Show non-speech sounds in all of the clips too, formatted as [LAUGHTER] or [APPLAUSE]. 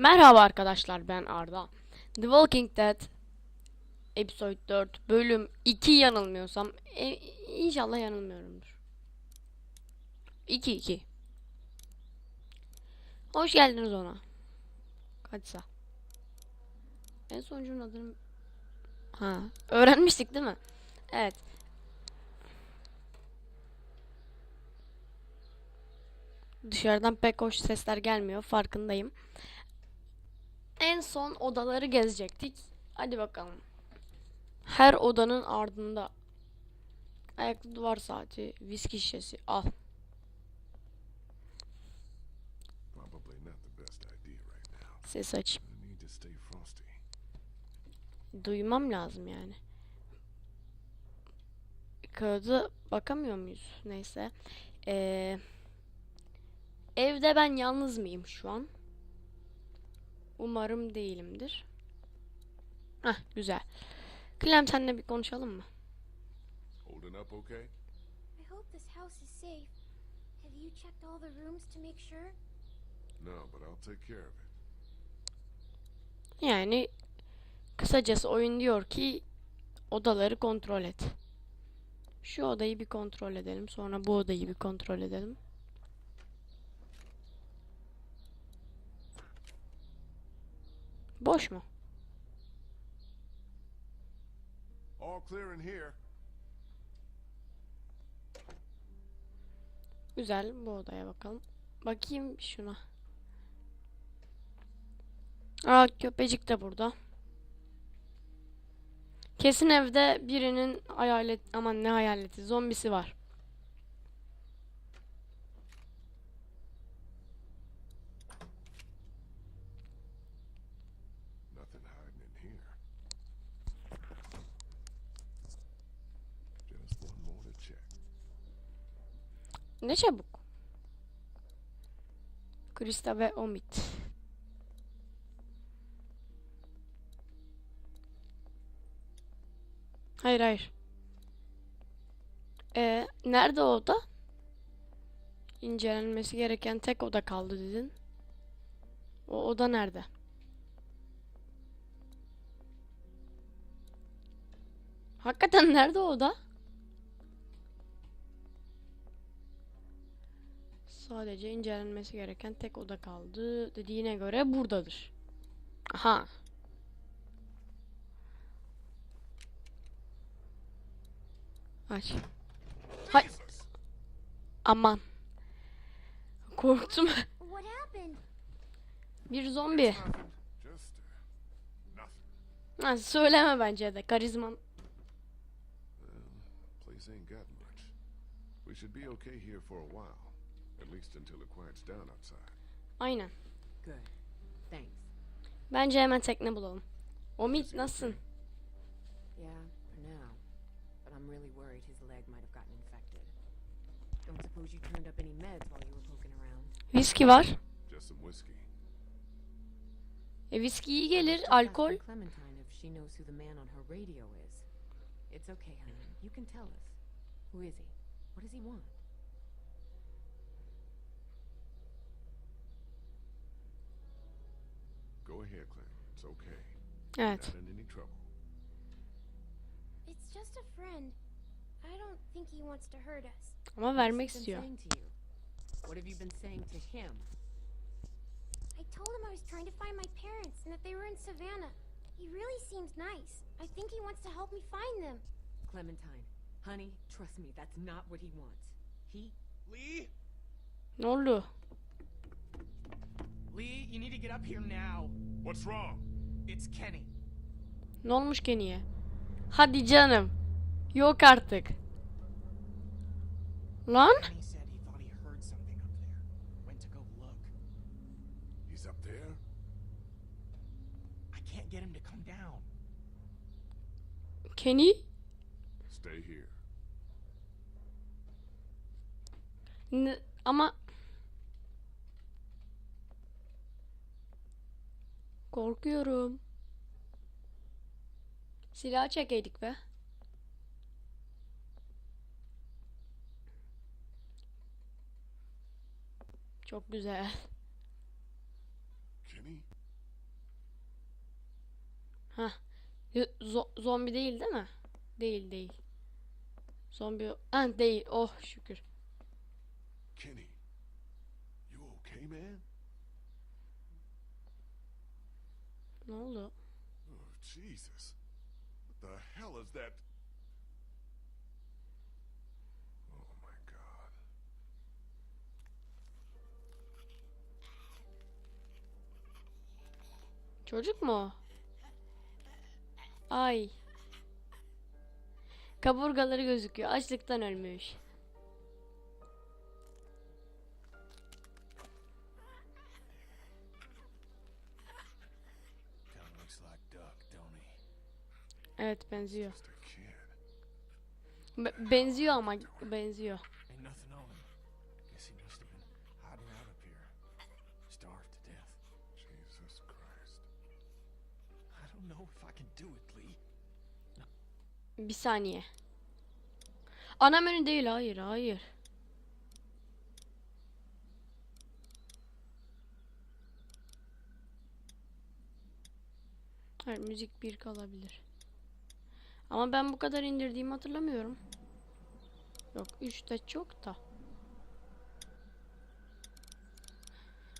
Merhaba arkadaşlar ben Arda. The Walking Dead Episode 4 bölüm 2 yanılmıyorsam e, inşallah yanılmıyorumdur. 2 2. Hoş geldiniz ona. Kaçsa. En sonuncunun adını Ha, öğrenmiştik değil mi? Evet. Dışarıdan pek hoş sesler gelmiyor farkındayım. En son odaları gezecektik. Hadi bakalım. Her odanın ardında ayaklı duvar saati, viski şişesi al. Ses aç. Duymam lazım yani. Kağıda bakamıyor muyuz? Neyse. Ee, evde ben yalnız mıyım şu an? Umarım değilimdir. Hah güzel. Clem seninle bir konuşalım mı? Holding up okay? I hope this house is safe. Have you checked all the rooms to make sure? No, but I'll take care of it. Yani kısacası oyun diyor ki odaları kontrol et. Şu odayı bir kontrol edelim. Sonra bu odayı bir kontrol edelim. Boş mu? All clear in here. Güzel. Bu odaya bakalım. Bakayım şuna. Aa köpecik de burada. Kesin evde birinin hayalet aman ne hayaleti zombisi var. Nothing hiding in here. Just one more to check. Ne çabuk. Krista ve Omid. Hayır hayır. Ee, nerede o oda? İncelenmesi gereken tek oda kaldı dedin. O oda nerede? Hakikaten nerede o oda? Sadece incelenmesi gereken tek oda kaldı dediğine göre buradadır. Aha. Aç. Hay. Aman. Korktum. Bir zombi. Uh. Ha, söyleme bence de karizman. Place ain't got much. We should be okay here for a while. At least until it quiets down outside. Aynen. Good. Thanks. Bence hemen tekne bulalım. Omid nasılsın? Yeah, for now. But I'm really worried his leg might have gotten infected. Don't suppose you turned up any meds while you were poking around? Viski var. Just some whiskey. E viski iyi gelir. Alkol. Clementine if she knows who the man on her radio is. It's okay, honey. You can tell us. Who is he? What does he want? Go ahead, Clem. It's okay. Evet. Not in any trouble. It's just a friend. I don't think he wants to hurt us. Ama What's vermek been istiyor. saying to you? What have you been saying to him? I told him I was trying to find my parents and that they were in Savannah. He really seems nice. I think he wants to help me find them. Clementine, honey, trust me, that's not what he wants. He Lee? Ne oldu? Lee, you need to get up here now. What's wrong? It's Kenny. Ne olmuş Kenny'ye? Hadi canım. Yok artık. Lan? Kenny said he thought he heard something up there. Went to go look. He's up there? I can't get him to come down. Kenny? Stay here. Ne- ama korkuyorum. Silah çekeydik be. Çok güzel. Kenny? Hah. Y- zo- zombi değil değil mi? Değil değil. Zombi ha, değil. Oh şükür. Kenny, you okay, man? Ne oldu? Oh, Jesus. What the hell is that? Oh my god. Çocuk mu? Ay. Kaburgaları gözüküyor. Açlıktan ölmüş. İf I can do it, Lee. Bir saniye. Ana menü değil hayır hayır. Hayır müzik bir kalabilir. Ama ben bu kadar indirdiğimi hatırlamıyorum. Yok 3 de çok da.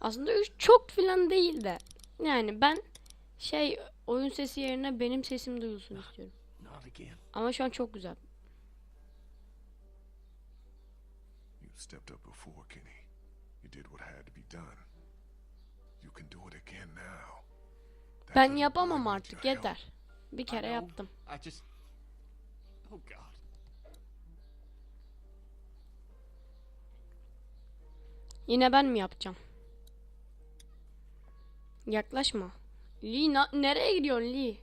Aslında 3 çok filan değil de. Yani ben şey oyun sesi yerine benim sesim duyulsun istiyorum. Ama şu an çok güzel. You stepped up before, Kenny. You did what had to be done. You can do it again now. Ben yapamam artık yeter. Bir kere yaptım. I just. Oh God. Yine ben mi yapacağım? Yaklaşma. Lee na- nereye gidiyorsun Lee?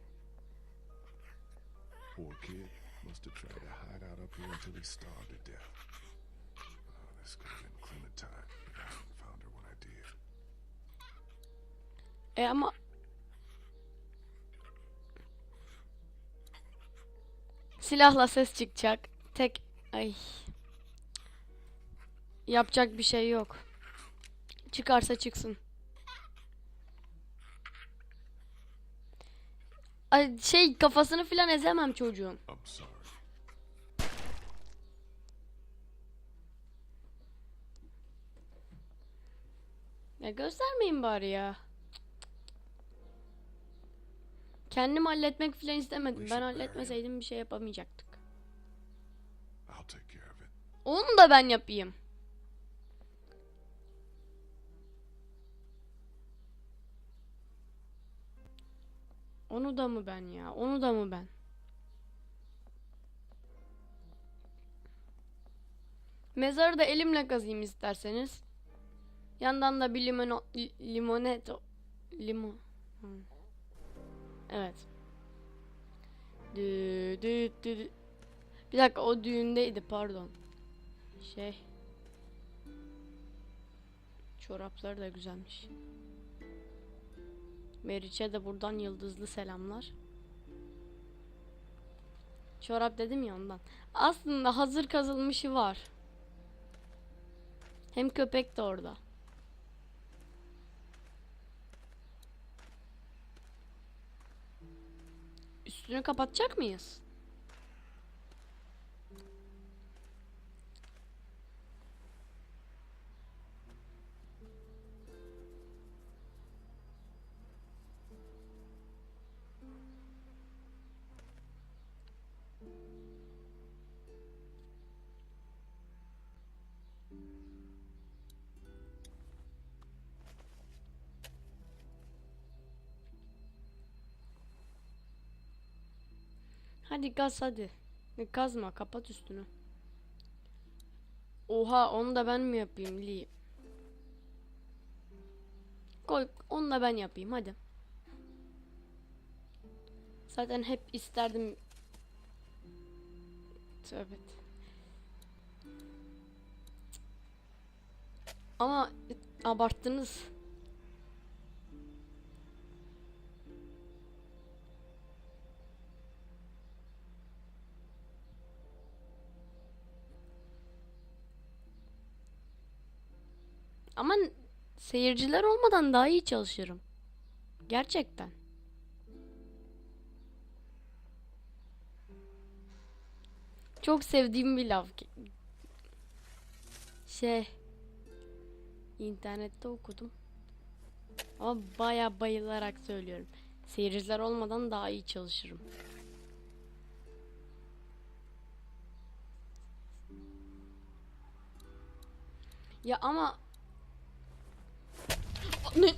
Poor kid must have tried to hide out up here until he starved to death. Oh, this could have been Clementine. but I found her when I did. E ama silahla ses çıkacak. Tek ay. Yapacak bir şey yok. Çıkarsa çıksın. Ay şey kafasını filan ezemem çocuğun. Ya göstermeyin bari ya. Kendim halletmek filan istemedim. Ben halletmeseydim bir şey yapamayacaktık. Onu da ben yapayım. Onu da mı ben ya? Onu da mı ben? Mezarı da elimle kazıyım isterseniz. Yandan da bir limon li- limoneto limon. Hı. Evet. Dü, dü, dü, dü. Bir dakika o düğündeydi pardon. Şey. Çorapları da güzelmiş. Meriç'e de buradan yıldızlı selamlar. Çorap dedim ya ondan. Aslında hazır kazılmışı var. Hem köpek de orada. Üstünü kapatacak mıyız? Hadi gaz hadi. Kazma kapat üstünü. Oha onu da ben mi yapayım Lee? Koy onu da ben yapayım hadi. Zaten hep isterdim. Tövbe. Ama abarttınız. Ama seyirciler olmadan daha iyi çalışırım. Gerçekten. Çok sevdiğim bir laf. Şey. internette okudum. Ama baya bayılarak söylüyorum. Seyirciler olmadan daha iyi çalışırım. Ya ama Hey!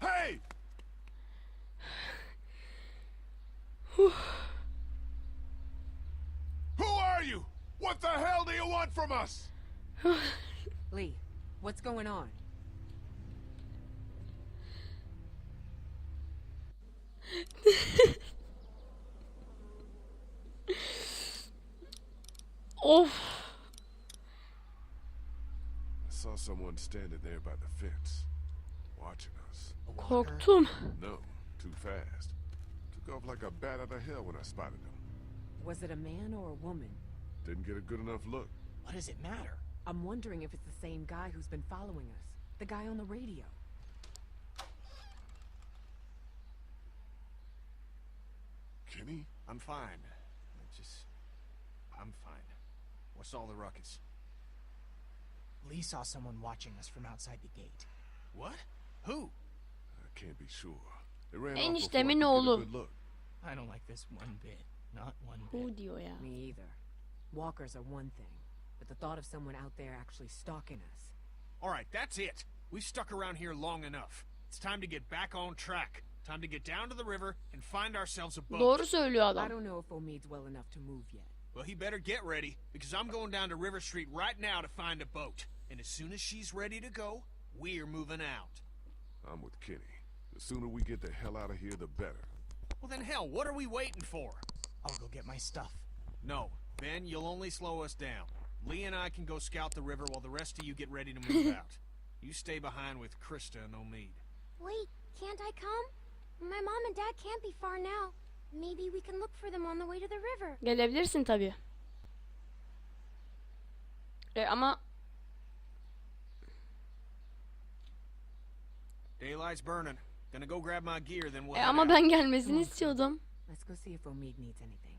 Hey! Who are you? What the hell do you want from us? Lee, what's going on? Of. I saw someone standing there by the fence, watching us. A? Korktum. No, too fast. Took off like a bat out of hell when I spotted him. Was it a man or a woman? Didn't get a good enough look. What does it matter? I'm wondering if it's the same guy who's been following us. The guy on the radio. Kenny? I'm fine. I just. I'm fine. What's all the ruckus? Lee saw someone watching us from outside the gate. What? Who? I can't be sure. They ran off before I Eniştemin could get a oğlu. good look. I don't like this one bit. Not one bit. Bu diyor ya. Me either. Walkers are one thing, but the thought of someone out there actually stalking us. Alright, that's it. We've stuck around here long enough. It's time to get back on track. Time to get down to the river and find ourselves a boat. Doğru söylüyor I adam. don't know if Omid's well enough to move yet. Well, he better get ready, because I'm going down to River Street right now to find a boat. And as soon as she's ready to go, we're moving out. I'm with Kenny. The sooner we get the hell out of here, the better. Well, then hell, what are we waiting for? I'll go get my stuff. No, Ben, you'll only slow us down. Lee and I can go scout the river while the rest of you get ready to move out. You stay behind with Krista and Omid. Wait, can't I come? My mom and dad can't be far now. Maybe we can look for them on the way to the river. Gelebilirsin tabii. E, ama Daylight's burning. Gonna go grab my gear, then we'll e, ama ben gelmesini istiyordum. Let's go see if Omid needs anything.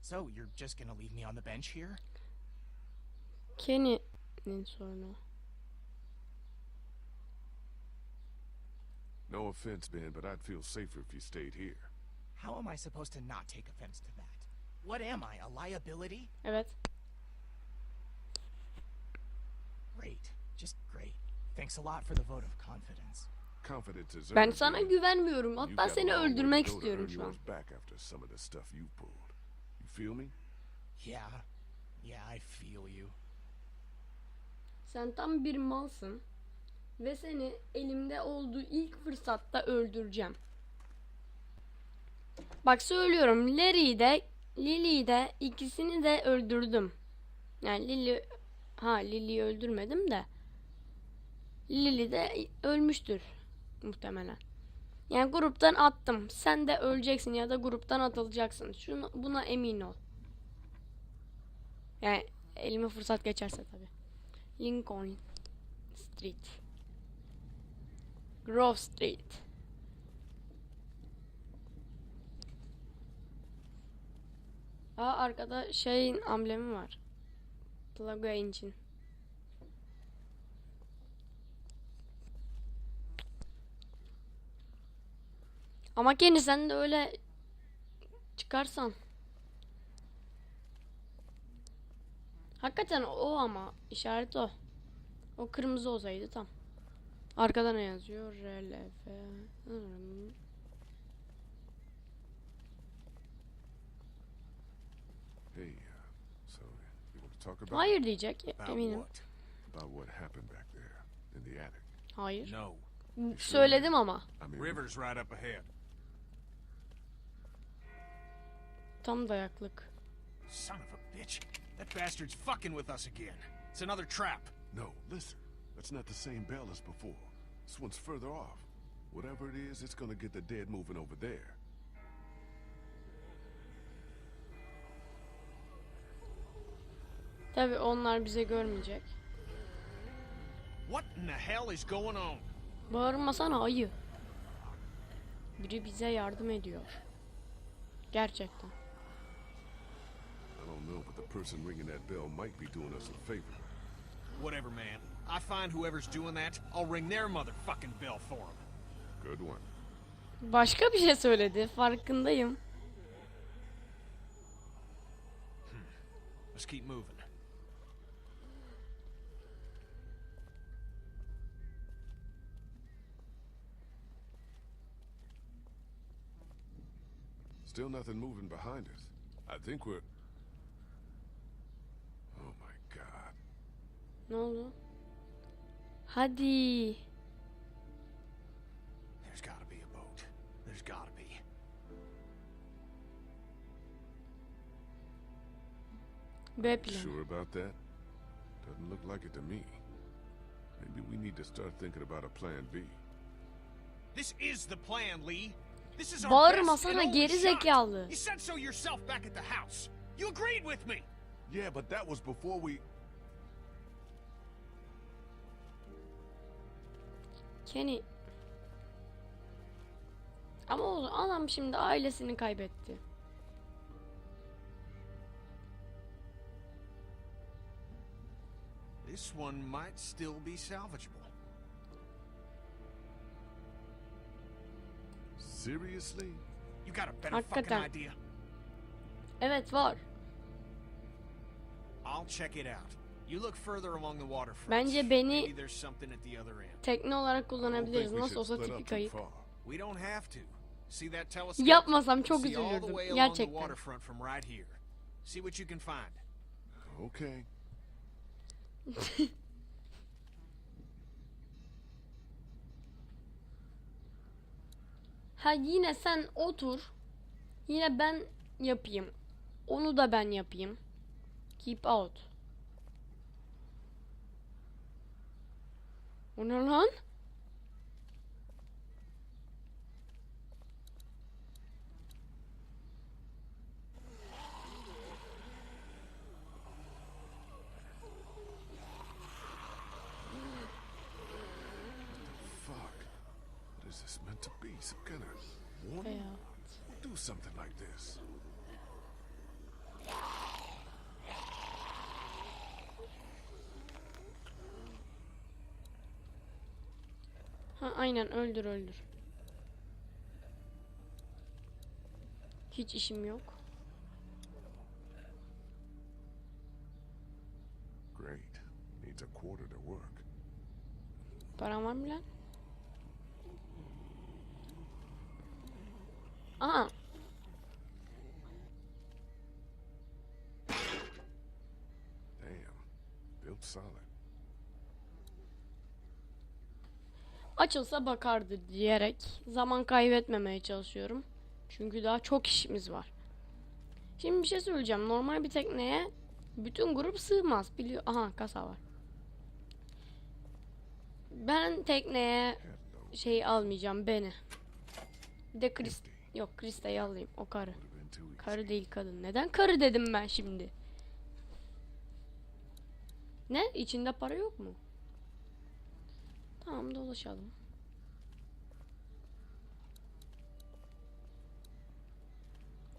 So, you're just gonna leave me on the bench here? Kenny'nin sorunu. Offense, Ben, but I'd feel safer if you stayed here. How am I supposed to not take offense to that? What am I, a liability? Evet. Great. Just great. Thanks a lot for the vote of confidence. Confidence is Ben sana güvenmiyorum. Hatta seni öldürmek istiyorum şu an. back after some of the stuff you pulled. You feel me? Yeah. Yeah, I feel you. Sen tam bir malsın. Ve seni elimde olduğu ilk fırsatta öldüreceğim. Bak söylüyorum Larry'i de Lily'yi de ikisini de öldürdüm. Yani Lily ha Lily'yi öldürmedim de Lily de ölmüştür muhtemelen. Yani gruptan attım. Sen de öleceksin ya da gruptan atılacaksın. Şunu buna emin ol. Yani elime fırsat geçerse tabii. Lincoln Street. Grove Street. Aa arkada şeyin amblemi var. Plaga Engine. Ama kendi sen de öyle çıkarsan. Hakikaten o ama işaret o. O kırmızı olsaydı tam. Arkada ne yazıyor? RLF. Hmm. Hey, uh, so you want to talk about Hayır diyecek About eminim. what? about what happened back there in the attic? Hayır. No. Söyledim ama. River's right up ahead. Tam dayaklık. Son of a bitch. That bastard's fucking with us again. It's another trap. No, listen. That's not the same bell as before. This one's further off. Whatever it is, it's gonna get the dead moving over there. Tabi onlar bize görmeyecek. What in the hell is going on? Bağırmasana ayı. Biri bize yardım ediyor. Gerçekten. I don't know, but the person ringing that bell might be doing us a favor. Whatever, man. I find whoever's doing that, I'll ring their motherfucking bell for them. Good one. Başka bir şey söyledi. Farkındayım. Hmm. Let's keep moving. Still nothing moving behind us. I think we're. Oh my god. Ne oldu? Hadi. There's gotta be a boat. There's gotta be. B planı. Sure about that? Doesn't look like it to me. Maybe we need to start thinking about a plan B. This is the plan, Lee. This is our Bağırma best and sana only geri shot. zekalı. You said so yourself back at the house. You agreed with me. Yeah, but that was before we. Kenny. Ama o adam şimdi ailesini kaybetti. This one might still be salvageable. Seriously? You got a better fucking Hakikaten. idea? Evet var. I'll check it out. You look further along the waterfront. Bence beni- Maybe there's something at the other end. Tekne olarak kullanabiliriz. Nasıl olsa split tipi up too kayıp. far. We don't have to. See that telescope? Yapmasam çok See all the üzülürdüm. way along the Gerçekten. waterfront from right here. See what you can find. Okay. [LAUGHS] Ha yine sen otur. Yine ben yapayım. Onu da ben yapayım. Keep out. O ne lan? Fuck. What is this meant to be? Some kind of warning? Do something like this. Aynen öldür öldür. Hiç işim yok. Great. Needs a quarter to work. Param var mı lan? Aha. Damn. Built solid. Açılsa bakardı diyerek zaman kaybetmemeye çalışıyorum. Çünkü daha çok işimiz var. Şimdi bir şey söyleyeceğim. Normal bir tekneye bütün grup sığmaz. Biliyor. Aha kasa var. Ben tekneye şey almayacağım beni. Bir de Chris yok Krista'yı alayım o karı. Karı değil kadın. Neden karı dedim ben şimdi? Ne? İçinde para yok mu? Tamam dolaşalım.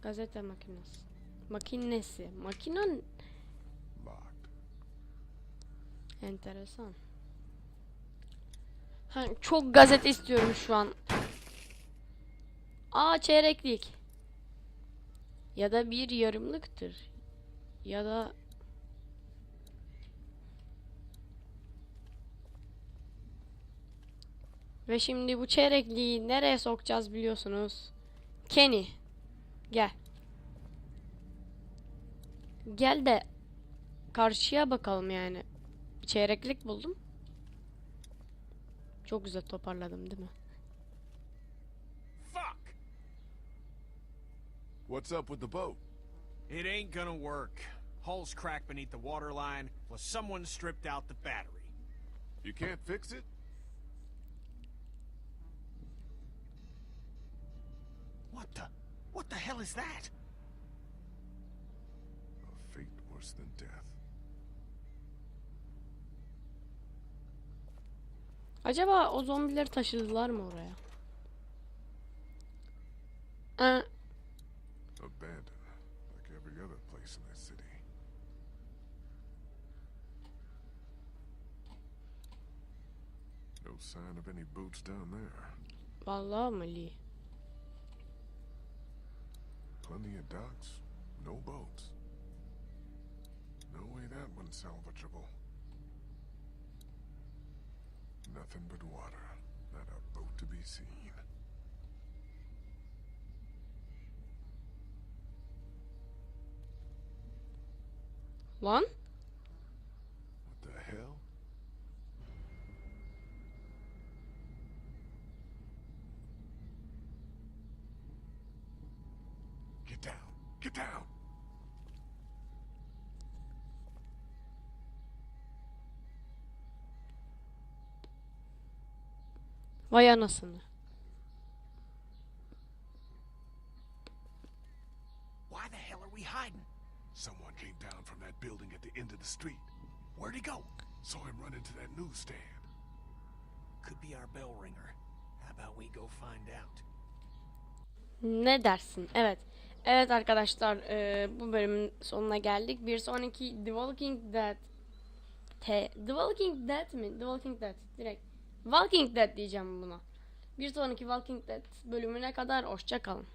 Gazete makinesi. Makinesi. Makinen Locked. enteresan. Ha, çok gazete istiyorum şu an. Aa çeyreklik. Ya da bir yarımlıktır. Ya da Ve şimdi bu çeyrekliği nereye sokacağız biliyorsunuz. Kenny. Gel. Gel de karşıya bakalım yani. Çeyreklik buldum. Çok güzel toparladım değil mi? Fuck! What's up with the boat? It ain't gonna work. Hull's cracked beneath the waterline, plus someone stripped out the battery. You can't fix it? What the? What the hell is that? A fate worse than death. Acaba o zombileri taşıdılar mı oraya? Ee, Abandoned, like every other place in that city. No sign of any boots down there. vallahi mı Lee? Plenty of docks, no boats. No way that one's salvageable. Nothing but water, not a boat to be seen. Lan? Vay anasını. Why the hell are we hiding? Someone came down from that building at the end of the street. Where'd he go? Saw him run into that newsstand. Could be our bell ringer. How about we go find out? Ne dersin? Evet. Evet arkadaşlar eee, bu bölümün sonuna geldik. Bir sonraki The Walking Dead T The Walking Dead mi? The Walking Dead direkt. Walking Dead diyeceğim buna. Bir sonraki Walking Dead bölümüne kadar hoşça kalın.